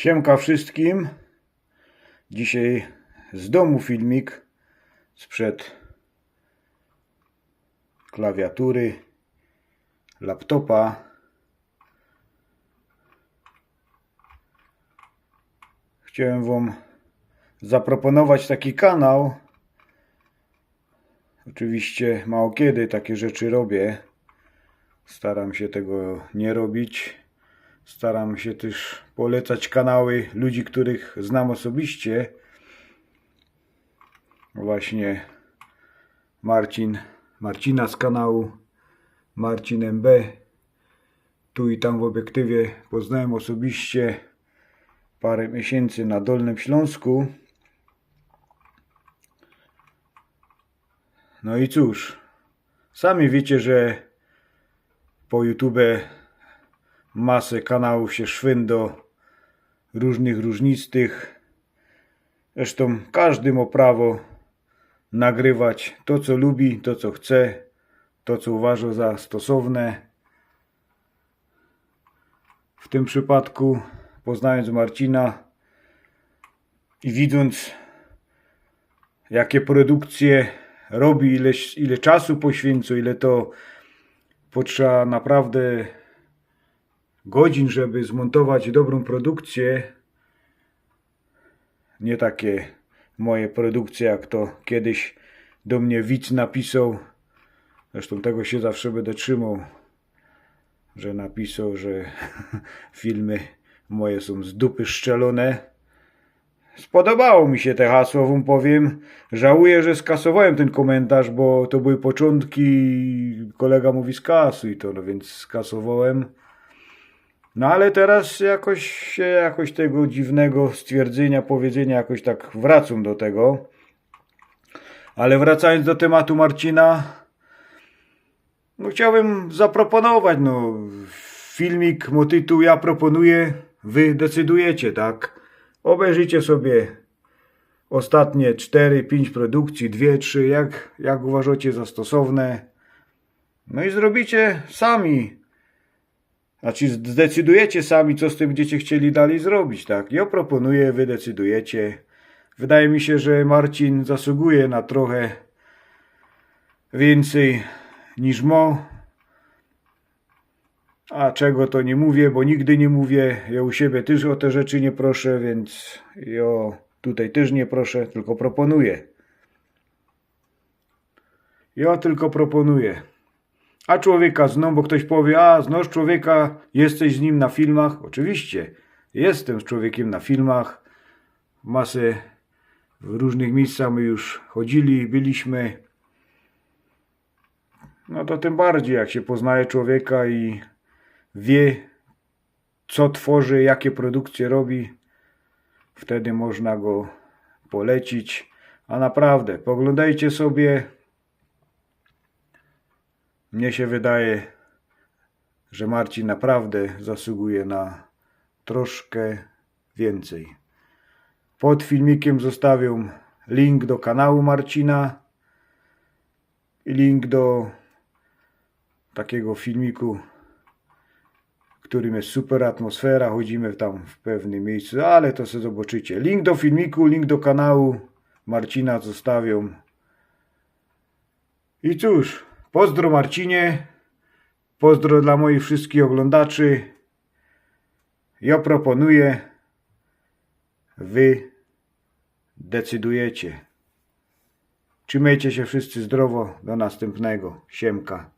Siemka wszystkim. Dzisiaj z domu filmik sprzed klawiatury, laptopa. Chciałem Wam zaproponować taki kanał. Oczywiście mało kiedy takie rzeczy robię. Staram się tego nie robić. Staram się też polecać kanały ludzi, których znam osobiście. Właśnie Marcin, Marcina z kanału Marcin MB. Tu i tam w obiektywie poznałem osobiście parę miesięcy na Dolnym Śląsku. No i cóż, sami wiecie, że po YouTube masę kanałów się szwyndo różnych różnistych. Zresztą każdy ma prawo nagrywać to, co lubi, to, co chce, to, co uważa za stosowne. W tym przypadku, poznając Marcina i widząc, jakie produkcje robi, ile, ile czasu poświęca, ile to potrzeba naprawdę godzin, żeby zmontować dobrą produkcję. Nie takie moje produkcje, jak to kiedyś do mnie widz napisał. Zresztą tego się zawsze będę trzymał, że napisał, że filmy moje są z dupy szczelone. Spodobało mi się te hasło, wam powiem. Żałuję, że skasowałem ten komentarz, bo to były początki. Kolega mówi skasuj to, no więc skasowałem. No ale teraz jakoś się, jakoś tego dziwnego stwierdzenia, powiedzenia, jakoś tak wracam do tego. Ale wracając do tematu Marcina, no chciałbym zaproponować, no filmik, mo tytuł ja proponuję, wy decydujecie, tak? Obejrzyjcie sobie ostatnie 4-5 produkcji, 2-3, jak, jak uważacie za stosowne. No i zrobicie sami znaczy zdecydujecie sami, co z tym będziecie chcieli dalej zrobić, tak? Ja proponuję, wy decydujecie. Wydaje mi się, że Marcin zasługuje na trochę więcej niż Mo. A czego to nie mówię, bo nigdy nie mówię. Ja u siebie też o te rzeczy nie proszę, więc ja tutaj też nie proszę, tylko proponuję. Ja tylko proponuję. A człowieka zną, bo ktoś powie, a znasz człowieka, jesteś z nim na filmach. Oczywiście, jestem z człowiekiem na filmach. Masę w różnych miejscach my już chodzili, byliśmy. No to tym bardziej, jak się poznaje człowieka i wie, co tworzy, jakie produkcje robi, wtedy można go polecić. A naprawdę, poglądajcie sobie mnie się wydaje, że Marcin naprawdę zasługuje na troszkę więcej. Pod filmikiem zostawię link do kanału Marcina i link do takiego filmiku, w którym jest super atmosfera. Chodzimy tam w pewnym miejscu, ale to sobie zobaczycie. Link do filmiku, link do kanału Marcina zostawię. I cóż, Pozdro Marcinie, pozdro dla moich wszystkich oglądaczy. Ja proponuję, wy decydujecie. Trzymajcie się wszyscy zdrowo, do następnego. Siemka.